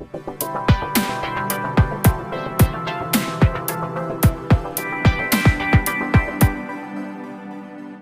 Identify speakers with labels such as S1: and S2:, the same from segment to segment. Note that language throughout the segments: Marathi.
S1: Thank you.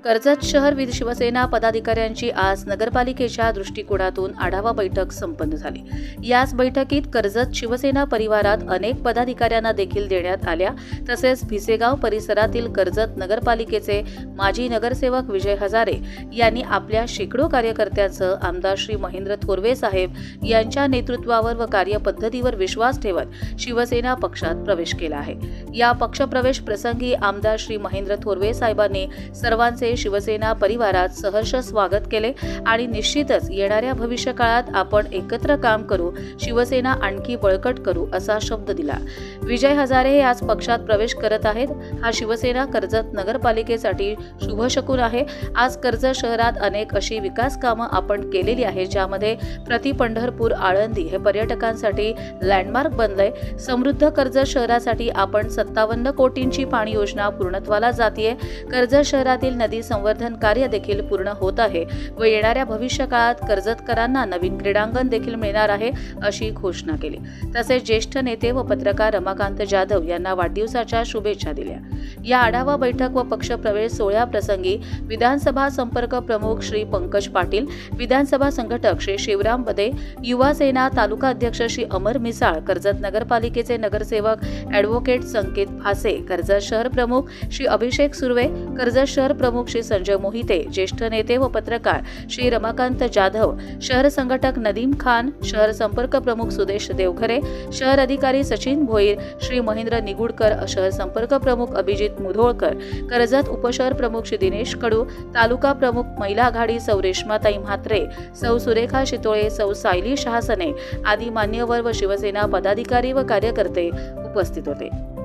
S1: कर्जत शहर विध शिवसेना पदाधिकाऱ्यांची आज नगरपालिकेच्या दृष्टिकोनातून आढावा बैठक संपन्न झाली. याच बैठकीत कर्जत शिवसेना परिवारात अनेक पदाधिकाऱ्यांना देखील देण्यात आल्या. तसेच भिसेगाव परिसरातील कर्जत नगरपालिकेचे माजी नगरसेवक विजय हजारे यांनी आपल्या शेकडो कार्यकर्त्यांचं आमदार श्री महेंद्र थोरवे साहेब यांच्या नेतृत्वावर व कार्यपद्धतीवर विश्वास ठेवत शिवसेना पक्षात प्रवेश केला आहे. या पक्षप्रवेश प्रसंगी आमदार श्री महेंद्र थोरवे साहेबांनी सर्वांचे शिवसेना परिवारात सहर्ष स्वागत केले आणि निश्चितच येणाऱ्या भविष्यकाळात आपण एकत्र काम करू शिवसेना आणखी बळकट करू असा शब्द दिला. विजय हजारे हे आज पक्षात प्रवेश करत आहेत. हा शिवसेना कर्जत नगरपालिकेसाठी शुभशकून आहे. आज कर्जत शहरात अनेक अशी विकास कामं आपण केलेली आहेत ज्यामध्ये प्रति पंढरपूर आळंदी हे पर्यटकांसाठी लँडमार्क बनलंय. समृद्ध कर्जत शहरासाठी आपण सत्तावन्न कोटींची पाणी योजना पूर्णत्वाला जातीये. कर्जत शहरातील नदी संवर्धन कार्य देखील पूर्ण होत आहे व येणाऱ्या भविष्य काळात कर्जतकरांना नवीन क्रीडांगण देखील मिळणार आहे अशी घोषणा केली. तसेच ज्येष्ठ नेते व पत्रकार रमाकांत जाधव यांना वाढदिवसाच्या शुभेच्छा दिल्या. या आढावा बैठक व पक्षप्रवेश सोहळ्याप्रसंगी विधानसभा संपर्क प्रमुख श्री पंकज पाटील विधानसभा संघटक श्री शिवराम बदे युवा सेना तालुका अध्यक्ष श्री अमर मिसाळ कर्जत नगरपालिकेचे नगरसेवक ॲडव्होकेट संकेत फासे कर्जत शहर प्रमुख श्री अभिषेक सुर्वे कर्जत शहर प्रमुख श्री संजय मोहिते ज्येष्ठ नेते व पत्रकार श्री रमाकांत जाधव शहर संघटक नदीम खान शहर संपर्क प्रमुख सुदेश देवखरे शहर अधिकारी सचिन भोईर श्री महेंद्र निगुडकर शहर संपर्क प्रमुख अभिजित मुधोळकर कर्जत उपशहर प्रमुख श्री दिनेश कडू तालुका प्रमुख महिला आघाडी सौ रेश्माताई म्हात्रे सौ सुरेखा शितोळे सौ सायली शहासने आदी मान्यवर व शिवसेना पदाधिकारी व कार्यकर्ते उपस्थित होते.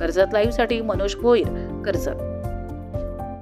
S1: कर्जत लाईव्हसाठी मनोज भोईर कर्जत.